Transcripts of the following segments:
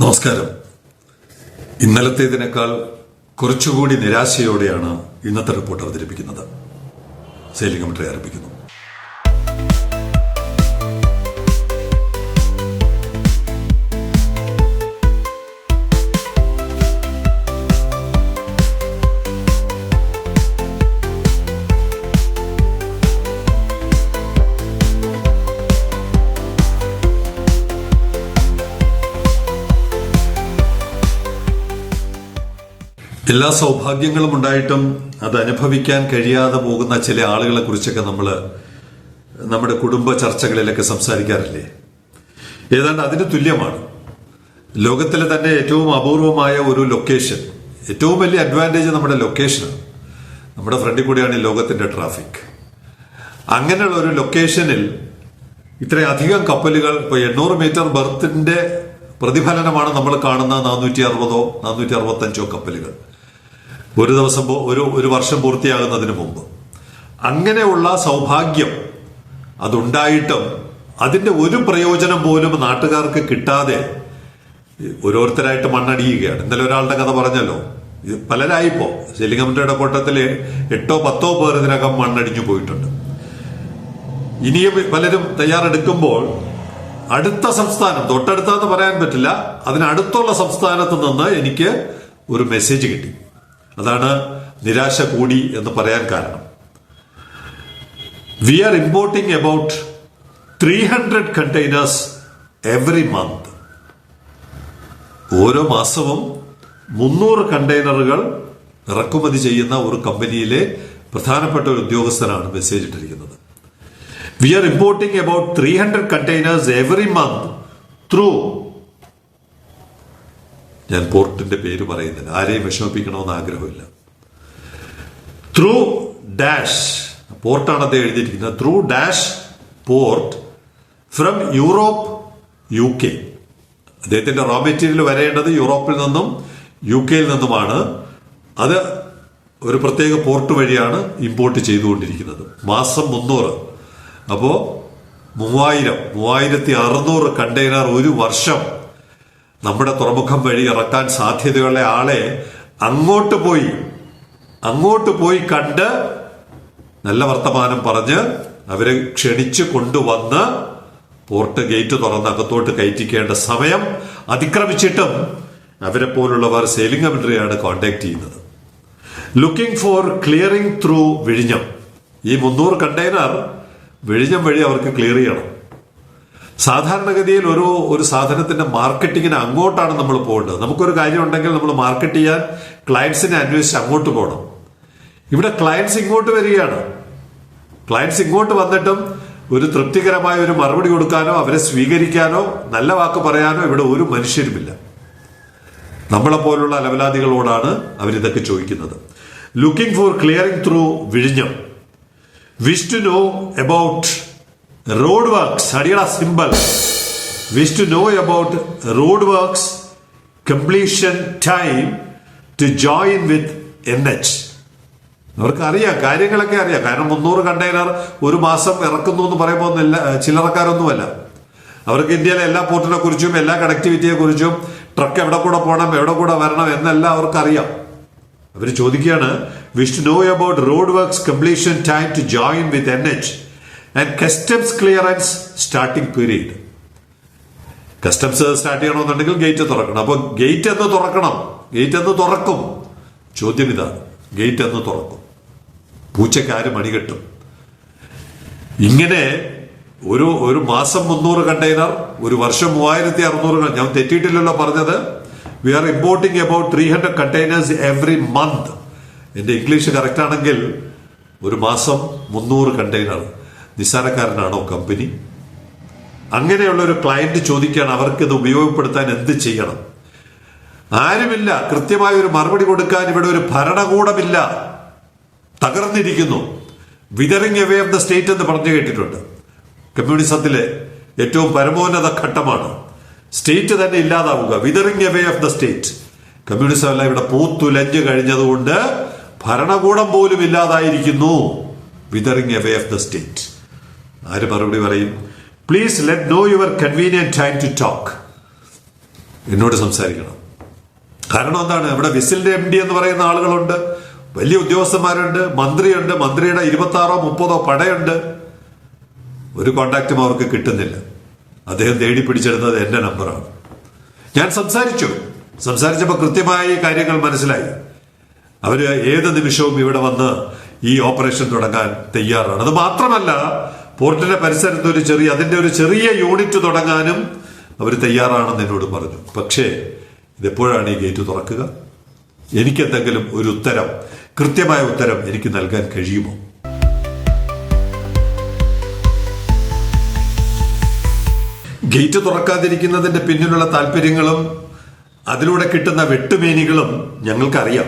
നമസ്കാരം. ഇന്നലത്തേതിനേക്കാൾ കുറച്ചുകൂടി നിരാശയോടെയാണ് ഇന്നത്തെ റിപ്പോർട്ട് അവതരിപ്പിക്കുന്നത്. സെയിലിംഗ് കമന്ററി ആരംഭിക്കുന്നു. എല്ലാ സൗഭാഗ്യങ്ങളും ഉണ്ടായിട്ടും അത് അനുഭവിക്കാൻ കഴിയാതെ പോകുന്ന ചില ആളുകളെ കുറിച്ചൊക്കെ നമ്മൾ നമ്മുടെ കുടുംബ ചർച്ചകളിലൊക്കെ സംസാരിക്കാറില്ലേ? ഏതാണ്ട് അതിന് തുല്യമാണ്. ലോകത്തിലെ തന്നെ ഏറ്റവും അപൂർവമായ ഒരു ലൊക്കേഷൻ ഏറ്റവും വലിയ അഡ്വാന്റേജ് നമ്മുടെ ലൊക്കേഷനാണ്. നമ്മുടെ ഫ്രണ്ടിൽ കൂടിയാണ് ഈ ലോകത്തിന്റെ ട്രാഫിക് അങ്ങനെയുള്ള ഒരു ലൊക്കേഷനിൽ ഇത്രയധികം കപ്പലുകൾ ഇപ്പൊ എണ്ണൂറ് മീറ്റർ ബർത്തിന്റെ പ്രതിഫലനമാണ് നമ്മൾ കാണുന്ന നാനൂറ്റി അറുപതോ നാനൂറ്റി അറുപത്തഞ്ചോ കപ്പലുകൾ. ഒരു ദിവസം ഒരു ഒരു വർഷം പൂർത്തിയാകുന്നതിന് മുമ്പ്. അങ്ങനെയുള്ള സൗഭാഗ്യം അതുണ്ടായിട്ടും അതിന്റെ ഒരു പ്രയോജനം പോലും നാട്ടുകാർക്ക് കിട്ടാതെ ഓരോരുത്തരായിട്ട് മണ്ണടിയുകയാണ്. ഇന്നലെ ഒരാളുടെ കഥ പറഞ്ഞല്ലോ. പലരായിപ്പോ. സെലിംഗമന്റെ കൂട്ടത്തിൽ എട്ടോ പത്തോ പേർ ഇതിനകം മണ്ണടിഞ്ഞു പോയിട്ടുണ്ട്. ഇനിയും പലരും തയ്യാറെടുക്കുമ്പോൾ അടുത്ത സംസ്ഥാനം തൊട്ടടുത്താന്ന് പറയാൻ പറ്റില്ല അതിനടുത്തുള്ള സംസ്ഥാനത്ത് നിന്ന് എനിക്ക് ഒരു മെസ്സേജ് കിട്ടി. അതാണ് നിരാശ കൂടി എന്ന് പറയാൻ കാരണം. We are importing about three hundred containers every month ഓരോ മാസവും മുന്നൂറ് കണ്ടെയ്നറുകൾ ഇറക്കുമതി ചെയ്യുന്ന ഒരു കമ്പനിയിലെ പ്രധാനപ്പെട്ട ഒരു ഉദ്യോഗസ്ഥനാണ് മെസ്സേജ് ഇട്ടിരിക്കുന്നത്. We are importing about three hundred containers every month through ഞാൻ പോർട്ടിന്റെ പേര് പറയുന്നില്ല. ആരെയും വിഷമിപ്പിക്കണമെന്ന് ആഗ്രഹമില്ല. Through dash. പോർട്ടാണ് അദ്ദേഹം എഴുതിയിരിക്കുന്നത്. Through dash port from Europe U K അദ്ദേഹത്തിന്റെ റോ മെറ്റീരിയൽ വരേണ്ടത് യൂറോപ്പിൽ നിന്നും യു കെയിൽ നിന്നുമാണ്. അത് ഒരു പ്രത്യേക പോർട്ട് വഴിയാണ് ഇമ്പോർട്ട് ചെയ്തുകൊണ്ടിരിക്കുന്നത്. മാസം മുന്നൂറ്. അപ്പോ മൂവായിരം മൂവായിരത്തി അറുന്നൂറ് കണ്ടെയ്നർ ഒരു വർഷം നമ്മുടെ തുറമുഖം വഴി ഇറക്കാൻ സാധ്യതയുള്ള ആളെ അങ്ങോട്ട് പോയി അങ്ങോട്ട് പോയി കണ്ട് നല്ല വർത്തമാനം പറഞ്ഞ് അവരെ ക്ഷണിച്ചു കൊണ്ടുവന്ന് പോർട്ട് ഗേറ്റ് തുറന്ന് അകത്തോട്ട് കയറ്റിക്കേണ്ട സമയം അതിക്രമിച്ചിട്ടും അവരെ പോലുള്ളവർ സെയിലിംഗ് കമന്ററിയാണ് കോണ്ടാക്ട് ചെയ്യുന്നത്. ലുക്കിംഗ് ഫോർ ക്ലിയറിംഗ് ത്രൂ വിഴിഞ്ഞം. ഈ മുന്നൂറ് കണ്ടെയ്നർ വിഴിഞ്ഞം വഴി അവർക്ക് ക്ലിയർ ചെയ്യണം. സാധാരണഗതിയിൽ ഒരു ഒരു സാധനത്തിന്റെ മാർക്കറ്റിങ്ങിന് അങ്ങോട്ടാണ് നമ്മൾ പോകേണ്ടത്. നമുക്കൊരു കാര്യം ഉണ്ടെങ്കിൽ നമ്മൾ മാർക്കറ്റ് ചെയ്യാൻ ക്ലയൻസിനെ അന്വേഷിച്ച് അങ്ങോട്ട് പോകണം. ഇവിടെ ക്ലയൻസ് ഇങ്ങോട്ട് വരികയാണ്. ക്ലയൻസ് ഇങ്ങോട്ട് വന്നിട്ടും ഒരു തൃപ്തികരമായ ഒരു മറുപടി കൊടുക്കാനോ അവരെ സ്വീകരിക്കാനോ നല്ല വാക്ക് പറയാനോ ഇവിടെ ഒരു മനുഷ്യരുമില്ല. നമ്മളെ പോലുള്ള അലവലാദികളോടാണ് അവരിതൊക്കെ ചോദിക്കുന്നത്. ലുക്കിംഗ് ഫോർ ക്ലിയറിംഗ് ത്രൂ വിഴിഞ്ഞം. Wish to know about road works അടിയട simple wish to know about road works time to join with N H അവർക്ക് അറിയാം കാര്യങ്ങളൊക്കെ അറിയാം. കാരണം മുന്നൂറ് കണ്ടെയ്നർ ഒരു മാസം ഇറക്കുന്നു എന്ന് പറയുമ്പോൾ ചില്ലറക്കാരൊന്നുമല്ല. അവർക്ക് ഇന്ത്യയിലെ എല്ലാ പോർട്ടിനെ കുറിച്ചും എല്ലാ കണക്ടിവിറ്റിയെ കുറിച്ചും ട്രക്ക് എവിടെ കൂടെ പോകണം എവിടെ കൂടെ വരണം എന്നെല്ലാം അവർക്ക് അറിയാം അവർ ചോദിക്കുകയാണ് wish to know about road works completion time to join with N H and customs clearance starting period customs start ചെയ്യണമെന്നുണ്ടെങ്കിൽ ഗേറ്റ് തുറക്കണം. അപ്പോൾ ഗേറ്റ് എന്ന് തുറക്കണം. ഗേറ്റ് എന്ന് തുറക്കും. ചോദ്യം ഇതാണ് ഗേറ്റ് എന്ന് തുറക്കും. പൂച്ചയ്ക്ക് ആര് മണികെട്ടും ഇങ്ങനെ ഒരു ഒരു മാസം മുന്നൂറ് കണ്ടെയ്നർ ഒരു വർഷം മൂവായിരത്തി അറുന്നൂറ് ഞാൻ തെറ്റിയിട്ടില്ലല്ലോ പറഞ്ഞത്. We are importing about three hundred containers every month എന്റെ ഇംഗ്ലീഷ് കറക്റ്റ് ആണെങ്കിൽ ഒരു മാസം മുന്നൂറ് കണ്ടെയ്നർ നിസ്സാരക്കാരനാണോ കമ്പനി? അങ്ങനെയുള്ള ഒരു ക്ലയന്റ് ചോദിക്കുകയാണ് അവർക്ക് ഇത് ഉപയോഗപ്പെടുത്താൻ എന്ത് ചെയ്യണം? ആരുമില്ല കൃത്യമായ ഒരു മറുപടി കൊടുക്കാൻ ഇവിടെ ഒരു ഭരണകൂടമില്ല. തകർന്നിരിക്കുന്നു. Withering away of the state എന്ന് പറഞ്ഞു കേട്ടിട്ടുണ്ട്. കമ്മ്യൂണിസത്തിലെ ഏറ്റവും പരമോന്നത ഘട്ടമാണ്. സ്റ്റേറ്റ് തന്നെ ഇല്ലാതാവുക. Withering away of the state communism എല്ലാം ഇവിടെ പൂത്തുലഞ്ഞു കഴിഞ്ഞതുകൊണ്ട് ഭരണകൂടം പോലും ഇല്ലാതായിരിക്കുന്നു. Withering away of the state ആര് മറുപടി പറയും? Please let know your convenient time to talk എന്നോട് സംസാരിക്കണം. കാരണം എന്താണ്? ഇവിടെ വിസിലിന്റെ എം ഡി എന്ന് പറയുന്ന ആളുകളുണ്ട്. വലിയ ഉദ്യോഗസ്ഥന്മാരുണ്ട്. മന്ത്രിയുണ്ട്. മന്ത്രിയുടെ ഇരുപത്തി ആറോ മുപ്പതോ പടയുണ്ട്. ഒരു കോണ്ടാക്റ്റും അവർക്ക് കിട്ടുന്നില്ല. അദ്ദേഹം തേടി പിടിച്ചെടുത്തത് എന്റെ നമ്പറാണ്. ഞാൻ സംസാരിച്ചു. സംസാരിച്ചപ്പോൾ കൃത്യമായി കാര്യങ്ങൾ മനസ്സിലായി. അവർ ഏത് നിമിഷവും ഇവിടെ വന്ന് ഈ ഓപ്പറേഷൻ തുടങ്ങാൻ തയ്യാറാണ്. അത് മാത്രമല്ല പോർട്ടിന്റെ പരിസരത്ത് ഒരു ചെറിയ അതിന്റെ ഒരു ചെറിയ യൂണിറ്റ് തുടങ്ങാനും അവർ തയ്യാറാണെന്ന് എന്നോട് പറഞ്ഞു. പക്ഷേ ഇതെപ്പോഴാണ് ഈ ഗേറ്റ് തുറക്കുക? എനിക്കെന്തെങ്കിലും ഒരു ഉത്തരം കൃത്യമായ ഉത്തരം എനിക്ക് നൽകാൻ കഴിയുമോ? ഗേറ്റ് തുറക്കാതിരിക്കുന്നതിന്റെ പിന്നിലുള്ള താല്പര്യങ്ങളും അതിലൂടെ കിട്ടുന്ന വെട്ടുമേനികളും ഞങ്ങൾക്കറിയാം.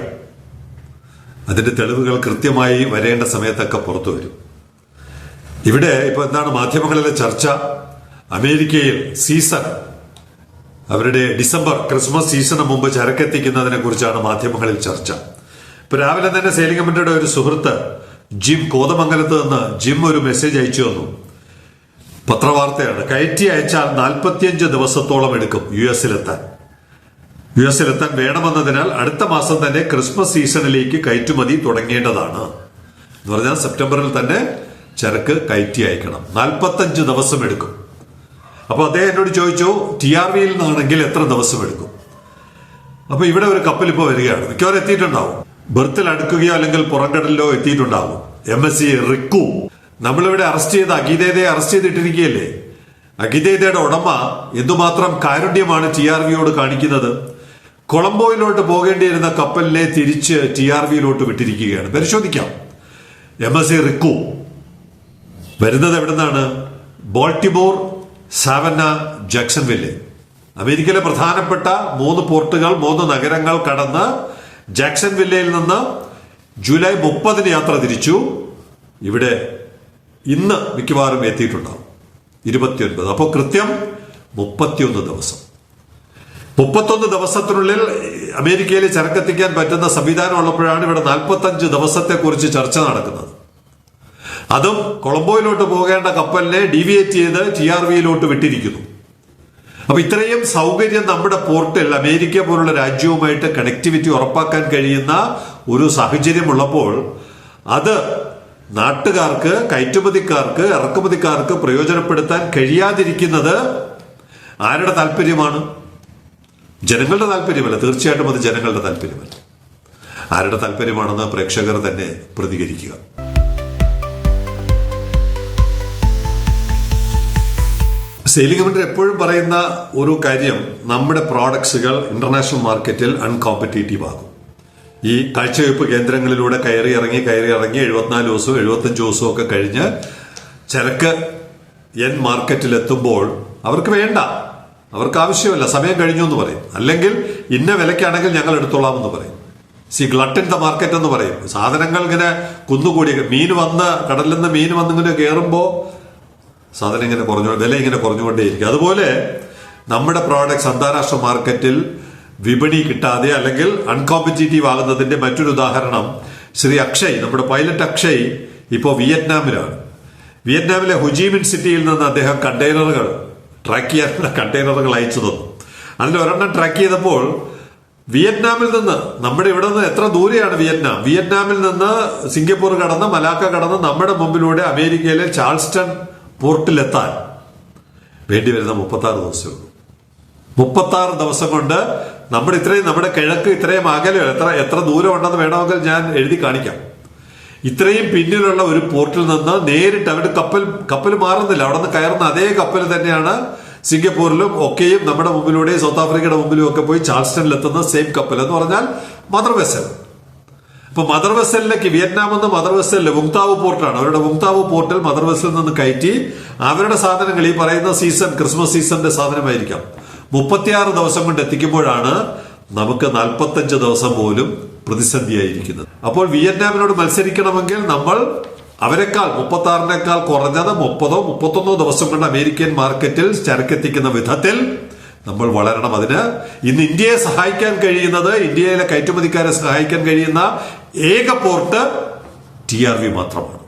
അതിന്റെ തെളിവുകൾ കൃത്യമായി വരേണ്ട സമയത്തൊക്കെ പുറത്തു വരും. ഇവിടെ ഇപ്പൊ എന്താണ് മാധ്യമങ്ങളിലെ ചർച്ച? അമേരിക്കയിൽ സീസൺ. അവരുടെ ഡിസംബർ ക്രിസ്മസ് സീസണ് മുമ്പ് ചരക്കെത്തിക്കുന്നതിനെ കുറിച്ചാണ് മാധ്യമങ്ങളിൽ ചർച്ച. ഇപ്പൊ രാവിലെ തന്നെ സേലിംഗമന്റയുടെ ഒരു സുഹൃത്ത് ജിം കോതമംഗലത്ത് നിന്ന് ജിം ഒരു മെസ്സേജ് അയച്ചു തന്നു. പത്രവാർത്തയാണ്. കയറ്റി അയച്ചാൽ നാൽപ്പത്തിയഞ്ച് ദിവസത്തോളം എടുക്കും യു എസിലെത്താൻ യു എസിലെത്താൻ വേണമെന്നതിനാൽ അടുത്ത മാസം തന്നെ ക്രിസ്മസ് സീസണിലേക്ക് കയറ്റുമതി തുടങ്ങേണ്ടതാണ്. എന്ന് പറഞ്ഞാൽ സെപ്റ്റംബറിൽ തന്നെ ചരക്ക് കയറ്റി അയക്കണം. നാൽപ്പത്തഞ്ച് ദിവസം എടുക്കും. അപ്പൊ അദ്ദേഹം എന്നോട് ചോദിച്ചു ടി ആർ വിയിൽ നിന്നാണെങ്കിൽ എത്ര ദിവസം എടുക്കും? അപ്പൊ ഇവിടെ ഒരു കപ്പൽ ഇപ്പോൾ വരികയാണ്. മിക്കവാറും എത്തിയിട്ടുണ്ടാവും. ബെർത്തിൽ അടുക്കുകയോ അല്ലെങ്കിൽ പുറംകടലിലോ എത്തിയിട്ടുണ്ടാവും. എം എസ് സി റിക്കു. നമ്മളിവിടെ അറസ്റ്റ് ചെയ്ത അഗീതയെ അറസ്റ്റ് ചെയ്തിട്ടിരിക്കുകയല്ലേ? അഗീതയുടെ ഉടമ എന്തുമാത്രം കാരുണ്യമാണ് ടി ആർ വിയോട് കാണിക്കുന്നത്? കൊളംബോയിലോട്ട് പോകേണ്ടിയിരുന്ന കപ്പലിനെ തിരിച്ച് ടി ആർ വിയിലോട്ട് വിട്ടിരിക്കുകയാണ്. പരിശോധിക്കാം. എം എസ് സി റിക്കു. വരുന്നത് എവിടെ നിന്നാണ് ബോൾട്ടിമോർ സാവന്ന ജാക്സൺവില്ലെ. അമേരിക്കയിലെ പ്രധാനപ്പെട്ട മൂന്ന് പോർട്ടുകൾ മൂന്ന് നഗരങ്ങൾ കടന്ന് ജാക്സൺ വില്ലയിൽ നിന്ന് ജൂലൈ മുപ്പതിന് യാത്ര തിരിച്ചു. ഇവിടെ ഇന്ന് മിക്കവാറും എത്തിയിട്ടുണ്ടാവും. ഇരുപത്തിയൊൻപത്. അപ്പോൾ കൃത്യം മുപ്പത്തിയൊന്ന് ദിവസം. മുപ്പത്തൊന്ന് ദിവസത്തിനുള്ളിൽ അമേരിക്കയിൽ ചരക്കെത്തിക്കാൻ പറ്റുന്ന സംവിധാനം ഉള്ളപ്പോഴാണ് ഇവിടെ നാൽപ്പത്തഞ്ച് ദിവസത്തെക്കുറിച്ച് ചർച്ച നടക്കുന്നത്. അതും കൊളംബോയിലോട്ട് പോകേണ്ട കപ്പലിനെ ഡീവിയേറ്റ് ചെയ്ത് ടി ആർ വിയിലോട്ട് വിട്ടിരിക്കുന്നു. അപ്പൊ ഇത്രയും സൗകര്യം നമ്മുടെ പോർട്ടിൽ അമേരിക്ക പോലുള്ള രാജ്യവുമായിട്ട് കണക്ടിവിറ്റി ഉറപ്പാക്കാൻ കഴിയുന്ന ഒരു സാഹചര്യമുള്ളപ്പോൾ അത് നാട്ടുകാർക്ക് കയറ്റുമതിക്കാർക്ക് ഇറക്കുമതിക്കാർക്ക് പ്രയോജനപ്പെടുത്താൻ കഴിയാതിരിക്കുന്നത് ആരുടെ താല്പര്യമാണ്? ജനങ്ങളുടെ താല്പര്യമല്ല. തീർച്ചയായിട്ടും അത് ജനങ്ങളുടെ താല്പര്യമല്ല. ആരുടെ താല്പര്യമാണെന്ന് പ്രേക്ഷകർ തന്നെ പ്രതികരിക്കുക. സെയിലിംഗ് കമ്മിറ്റി എപ്പോഴും പറയുന്ന ഒരു കാര്യം നമ്മുടെ പ്രോഡക്ട്സുകൾ ഇന്റർനാഷണൽ മാർക്കറ്റിൽ അൺകോമ്പറ്റേറ്റീവ് ആകും. ഈ കാഴ്ചവെപ്പ് കേന്ദ്രങ്ങളിലൂടെ കയറി ഇറങ്ങി കയറി ഇറങ്ങി എഴുപത്തിനാല് ദിവസവും എഴുപത്തഞ്ച് ദിവസവും ഒക്കെ കഴിഞ്ഞ് ചരക്ക് എൻ മാർക്കറ്റിൽ എത്തുമ്പോൾ അവർക്ക് വേണ്ട. അവർക്ക് ആവശ്യമല്ല. സമയം കഴിഞ്ഞു എന്ന് പറയും. അല്ലെങ്കിൽ ഇന്ന വിലയ്ക്കാണെങ്കിൽ ഞങ്ങൾ എടുത്തോളാം എന്ന് പറയും. Sea glut in the market എന്ന് പറയും. സാധനങ്ങൾ ഇങ്ങനെ കുന്നുകൂടി മീൻ വന്ന് കടലിൽ നിന്ന് മീൻ വന്നിങ്ങനെ കയറുമ്പോൾ സാധനം ഇങ്ങനെ കുറഞ്ഞു വില ഇങ്ങനെ കുറഞ്ഞുകൊണ്ടേയിരിക്കും. അതുപോലെ നമ്മുടെ പ്രോഡക്ട്സ് അന്താരാഷ്ട്ര മാർക്കറ്റിൽ വിപണി കിട്ടാതെ അല്ലെങ്കിൽ അൺകോമ്പറ്റീറ്റീവ് ആകുന്നതിന്റെ മറ്റൊരു ഉദാഹരണം ശ്രീ അക്ഷയ് നമ്മുടെ പൈലറ്റ് അക്ഷയ് ഇപ്പോൾ വിയറ്റ്നാമിലാണ്. വിയറ്റ്നാമിലെ ഹുജീമിൻ സിറ്റിയിൽ നിന്ന് അദ്ദേഹം കണ്ടെയ്നറുകൾ ട്രാക്ക് ചെയ്യാനുള്ള കണ്ടെയ്നറുകൾ അയച്ചു തന്നു. അതിൽ ഒരെണ്ണം ട്രാക്ക് ചെയ്തപ്പോൾ വിയറ്റ്നാമിൽ നിന്ന് നമ്മുടെ ഇവിടെ നിന്ന് എത്ര ദൂരെയാണ് വിയറ്റ്നാം? വിയറ്റ്നാമിൽ നിന്ന് സിംഗപ്പൂർ കടന്ന് മലാക്ക കടന്ന് നമ്മുടെ മുമ്പിലൂടെ അമേരിക്കയിലെ ചാൾസ്റ്റൺ പോർട്ടിലെത്താൻ വേണ്ടി വരുന്ന മുപ്പത്താറ് ദിവസമേ ഉള്ളൂ. മുപ്പത്താറ് ദിവസം കൊണ്ട് നമ്മുടെ ഇത്രയും നമ്മുടെ കിഴക്ക് ഇത്രയും അകലോ എത്ര എത്ര ദൂരം ഉണ്ടെന്ന് വേണമെങ്കിൽ ഞാൻ എഴുതി കാണിക്കാം. ഇത്രയും പിന്നിലുള്ള ഒരു പോർട്ടിൽ നിന്ന് നേരിട്ട് അവരുടെ കപ്പൽ കപ്പൽ മാറുന്നില്ല. അവിടെ നിന്ന് കയറുന്ന അതേ കപ്പൽ തന്നെയാണ് സിംഗപ്പൂരിലും ഒക്കെയും നമ്മുടെ മുമ്പിലൂടെയും സൗത്ത് ആഫ്രിക്കയുടെ മുമ്പിലും ഒക്കെ പോയി ചാൾസ്റ്റണിലെത്തുന്ന സെയിം കപ്പൽ എന്ന് പറഞ്ഞാൽ മദർ വെസൽ. അപ്പൊ മദർ വെസലിലേക്ക് വിയറ്റ്നാം എന്ന മദർ വെസലിൽ മുങ്താവ് പോർട്ടാണ് അവരുടെ മുങ്താവ് പോർട്ടിൽ മദർ വെസലിൽ നിന്ന് കയറ്റി അവരുടെ സാധനങ്ങൾ ഈ പറയുന്ന സീസൺ ക്രിസ്മസ് സീസണിന്റെ സാധനമായിരിക്കാം. മുപ്പത്തിയാറ് ദിവസം കൊണ്ട് എത്തിക്കുമ്പോഴാണ് നമുക്ക് നാൽപ്പത്തഞ്ച് ദിവസം പോലും പ്രതിസന്ധിയായിരിക്കുന്നത്. അപ്പോൾ വിയറ്റ്നാമിനോട് മത്സരിക്കണമെങ്കിൽ നമ്മൾ അവരെക്കാൾ മുപ്പത്തി ആറിനേക്കാൾ കുറഞ്ഞത് മുപ്പതോ മുപ്പത്തൊന്നോ ദിവസം കൊണ്ട് അമേരിക്കൻ മാർക്കറ്റിൽ ചരക്കെത്തിക്കുന്ന വിധത്തിൽ നമ്മൾ വളരണം. അതിന് ഇന്ന് ഇന്ത്യയെ സഹായിക്കാൻ കഴിയുന്നത് ഇന്ത്യയിലെ കയറ്റുമതിക്കാരെ സഹായിക്കാൻ കഴിയുന്ന ഏക പോർട്ട് ടി ആർ വി മാത്രമാണ്.